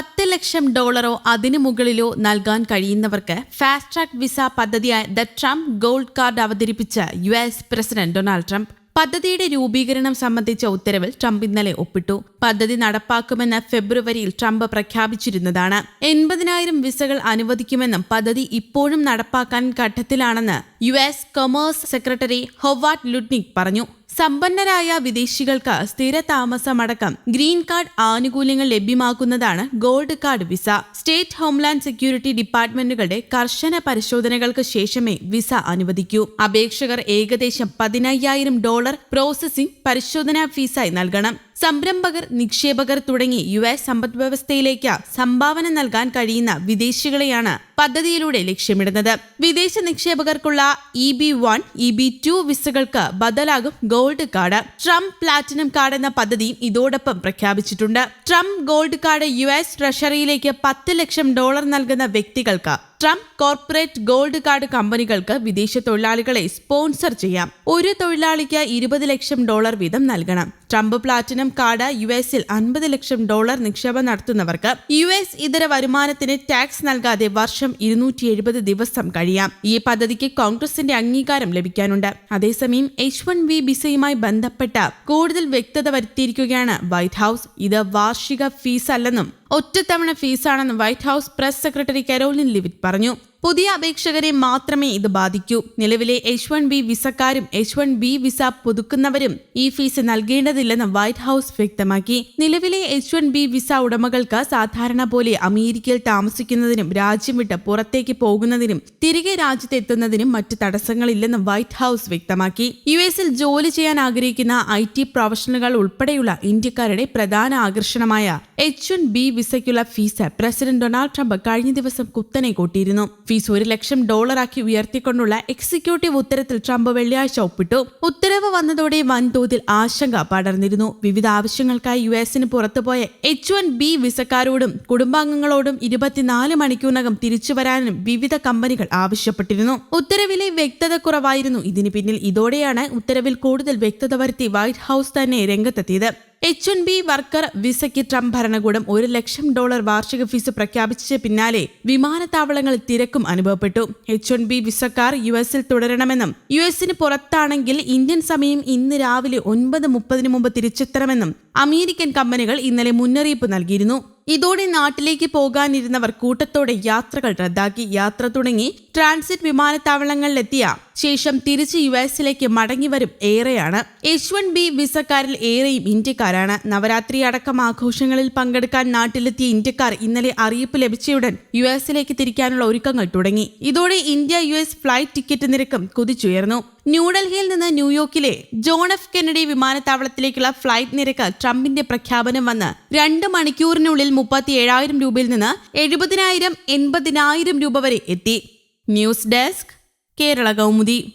പത്ത് ലക്ഷം ഡോളറോ അതിനു മുകളിലോ നൽകാൻ കഴിയുന്നവർക്ക് ഫാസ്റ്റ് ട്രാക്ക് വിസ പദ്ധതിയായ ദ ട്രംപ് ഗോൾഡ് കാർഡ് അവതരിപ്പിച്ച U S president Donald Trump പദ്ധതിയുടെ രൂപീകരണം സംബന്ധിച്ച ഉത്തരവിൽ ട്രംപ് ഇന്നലെ ഒപ്പിട്ടു. പദ്ധതി നടപ്പാക്കുമെന്ന് ഫെബ്രുവരിയിൽ ട്രംപ് പ്രഖ്യാപിച്ചിരുന്നതാണ്. എൺപതിനായിരം വിസകൾ അനുവദിക്കുമെന്നും പദ്ധതി ഇപ്പോഴും നടപ്പാക്കാൻ ഘട്ടത്തിലാണെന്ന് U S commerce secretary Howard Lutnick പറഞ്ഞു. സമ്പന്നരായ വിദേശികൾക്ക് സ്ഥിര താമസമടക്കം ഗ്രീൻ കാർഡ് ആനുകൂല്യങ്ങൾ ലഭ്യമാക്കുന്നതാണ് gold card visa. State homeland security ഡിപ്പാർട്ട്മെന്റുകളുടെ കർശന പരിശോധനകൾക്ക് ശേഷമേ വിസ അനുവദിക്കൂ. അപേക്ഷകർ ഏകദേശം പതിനയ്യായിരം ഡോളർ പ്രോസസിംഗ് പരിശോധനാ ഫീസായി നൽകണം. സംരംഭകർ നിക്ഷേപകർ തുടങ്ങി യു എസ് സമ്പദ്വ്യവസ്ഥയിലേക്ക് സംഭാവന നൽകാൻ കഴിയുന്ന വിദേശികളെയാണ് പദ്ധതിയിലൂടെ ലക്ഷ്യമിടുന്നത്. വിദേശ നിക്ഷേപകർക്കുള്ള E B one E B two വിസകൾക്ക് ബദലാകും gold card. Trump platinum card എന്ന പദ്ധതിയും ഇതോടൊപ്പം പ്രഖ്യാപിച്ചിട്ടുണ്ട്. Trump gold card U S ട്രഷറിയിലേക്ക് പത്ത് ലക്ഷം ഡോളർ നൽകുന്ന വ്യക്തികൾക്ക് ട്രംപ് കോർപ്പറേറ്റ് ഗോൾഡ് കാർഡ് കമ്പനികൾക്ക് വിദേശ തൊഴിലാളികളെ സ്പോൺസർ ചെയ്യാം. ഒരു തൊഴിലാളിക്ക് ഇരുപത് ലക്ഷം ഡോളർ വീതം നൽകണം. ട്രംപ് പ്ലാറ്റിനം കാർഡ് യു എസിൽ അൻപത് ലക്ഷം ഡോളർ നിക്ഷേപം നടത്തുന്നവർക്ക് യു എസ് ഇതര വരുമാനത്തിന് ടാക്സ് നൽകാതെ വർഷം ഇരുന്നൂറ്റി എഴുപത് ദിവസം കഴിയാം. ഈ പദ്ധതിക്ക് കോൺഗ്രസിന്റെ അംഗീകാരം ലഭിക്കാനുണ്ട്. അതേസമയം എച്ച് വൺ വി വിസയുമായി ബന്ധപ്പെട്ട കൂടുതൽ വ്യക്തത വരുത്തിയിരിക്കുകയാണ് വൈറ്റ് ഹൌസ്. ഇത് വാർഷിക ഫീസ് അല്ലെന്നും ഒറ്റത്തവണ ഫീസാണെന്ന് White House press secretary Karoline Leavitt പറഞ്ഞു പുതിയ അപേക്ഷകരെ മാത്രമേ ഇത് ബാധിക്കൂ. നിലവിലെ എച്ച് വൺ ബി വിസക്കാരും എച്ച് വൺ ബി വിസ പുതുക്കുന്നവരും ഈ ഫീസ് നൽകേണ്ടതില്ലെന്ന് വൈറ്റ് ഹൌസ് വ്യക്തമാക്കി. നിലവിലെ എച്ച് വൺ ബി വിസ ഉടമകൾക്ക് സാധാരണ പോലെ അമേരിക്കയിൽ താമസിക്കുന്നതിനും രാജ്യം വിട്ട് പുറത്തേക്ക് പോകുന്നതിനും തിരികെ രാജ്യത്തെത്തുന്നതിനും മറ്റ് തടസ്സങ്ങളില്ലെന്ന് വൈറ്റ് ഹൌസ് വ്യക്തമാക്കി. യു എസിൽ ജോലി ചെയ്യാൻ ആഗ്രഹിക്കുന്ന ഐ ടി പ്രൊഫഷണലുകൾ ഉൾപ്പെടെയുള്ള ഇന്ത്യക്കാരുടെ പ്രധാന ആകർഷണമായ എച്ച് വൺ ബി വിസയ്ക്കുള്ള ഫീസ് പ്രസിഡന്റ് ഡൊണാൾഡ് ട്രംപ് കഴിഞ്ഞ ദിവസം കുത്തനെ കൂട്ടിയിരുന്നു. ഫീസ് ഒരു ലക്ഷം ഡോളറാക്കി ഉയർത്തിക്കൊണ്ടുള്ള എക്സിക്യൂട്ടീവ് ഉത്തരത്തിൽ ട്രംപ് വെള്ളിയാഴ്ച ഒപ്പിട്ടു. ഉത്തരവ് വന്നതോടെ വൻതോതിൽ ആശങ്ക പടർന്നിരുന്നു. വിവിധ ആവശ്യങ്ങൾക്കായി യു എസിന് പുറത്തുപോയ എച്ച് വൺ ബി വിസക്കാരോടും കുടുംബാംഗങ്ങളോടും ഇരുപത്തിനാല് മണിക്കൂറിനകം തിരിച്ചു വരാനും വിവിധ കമ്പനികൾ ആവശ്യപ്പെട്ടിരുന്നു. ഉത്തരവിലെ വ്യക്തത കുറവായിരുന്നു. ഇതിന് പിന്നിൽ ഇതോടെയാണ് ഉത്തരവിൽ കൂടുതൽ വ്യക്തത വരുത്തി വൈറ്റ് ഹൌസ് തന്നെ രംഗത്തെത്തിയത്. എച്ച് എൻ ബി വർക്കർ വിസയ്ക്ക് ട്രംപ് ഭരണകൂടം ഒരു ലക്ഷം ഡോളർ വാർഷിക ഫീസ് പ്രഖ്യാപിച്ച പിന്നാലെ വിമാനത്താവളങ്ങളിൽ തിരക്കും അനുഭവപ്പെട്ടു. എച്ച് എൻ ബി വിസക്കാർ യു എസിൽ തുടരണമെന്നും യു എസിന് പുറത്താണെങ്കിൽ ഇന്ത്യൻ സമയം ഇന്ന് രാവിലെ ഒൻപത് മുപ്പതിന് മുമ്പ് തിരിച്ചെത്തണമെന്നും അമേരിക്കൻ കമ്പനികൾ ഇന്നലെ മുന്നറിയിപ്പ് നൽകിയിരുന്നു. ഇതോടെ നാട്ടിലേക്ക് പോകാനിരുന്നവർ കൂട്ടത്തോടെ യാത്രകൾ റദ്ദാക്കി. യാത്ര തുടങ്ങി ട്രാൻസിറ്റ് വിമാനത്താവളങ്ങളിലെത്തിയ ശേഷം തിരിച്ച് യു എസിലേക്ക് മടങ്ങിവരും ഏറെയാണ്. എച്ച് വൺ ബി വിസക്കാരിൽ ഏറെയും ഇന്ത്യക്കാരാണ്. നവരാത്രി അടക്കം ആഘോഷങ്ങളിൽ പങ്കെടുക്കാൻ നാട്ടിലെത്തിയ ഇന്ത്യക്കാർ ഇന്നലെ അറിയിപ്പ് ലഭിച്ചയുടൻ യു എസിലേക്ക് തിരിക്കാനുള്ള ഒരുക്കങ്ങൾ തുടങ്ങി. ഇതോടെ India U S flight ticket നിരക്കും കുതിച്ചുയർന്നു. ന്യൂഡൽഹിയിൽ നിന്ന് ന്യൂയോർക്കിലെ ജോൺ എഫ് കെന്നഡി വിമാനത്താവളത്തിലേക്കുള്ള ഫ്ലൈറ്റ് നിരക്ക് ട്രംപിന്റെ പ്രഖ്യാപനം വന്ന് രണ്ട് മണിക്കൂറിനുള്ളിൽ മുപ്പത്തി ഏഴായിരം രൂപയിൽ നിന്ന് എഴുപതിനായിരം എൺപതിനായിരം രൂപ വരെ എത്തി. News desk Kerala Kaumudi.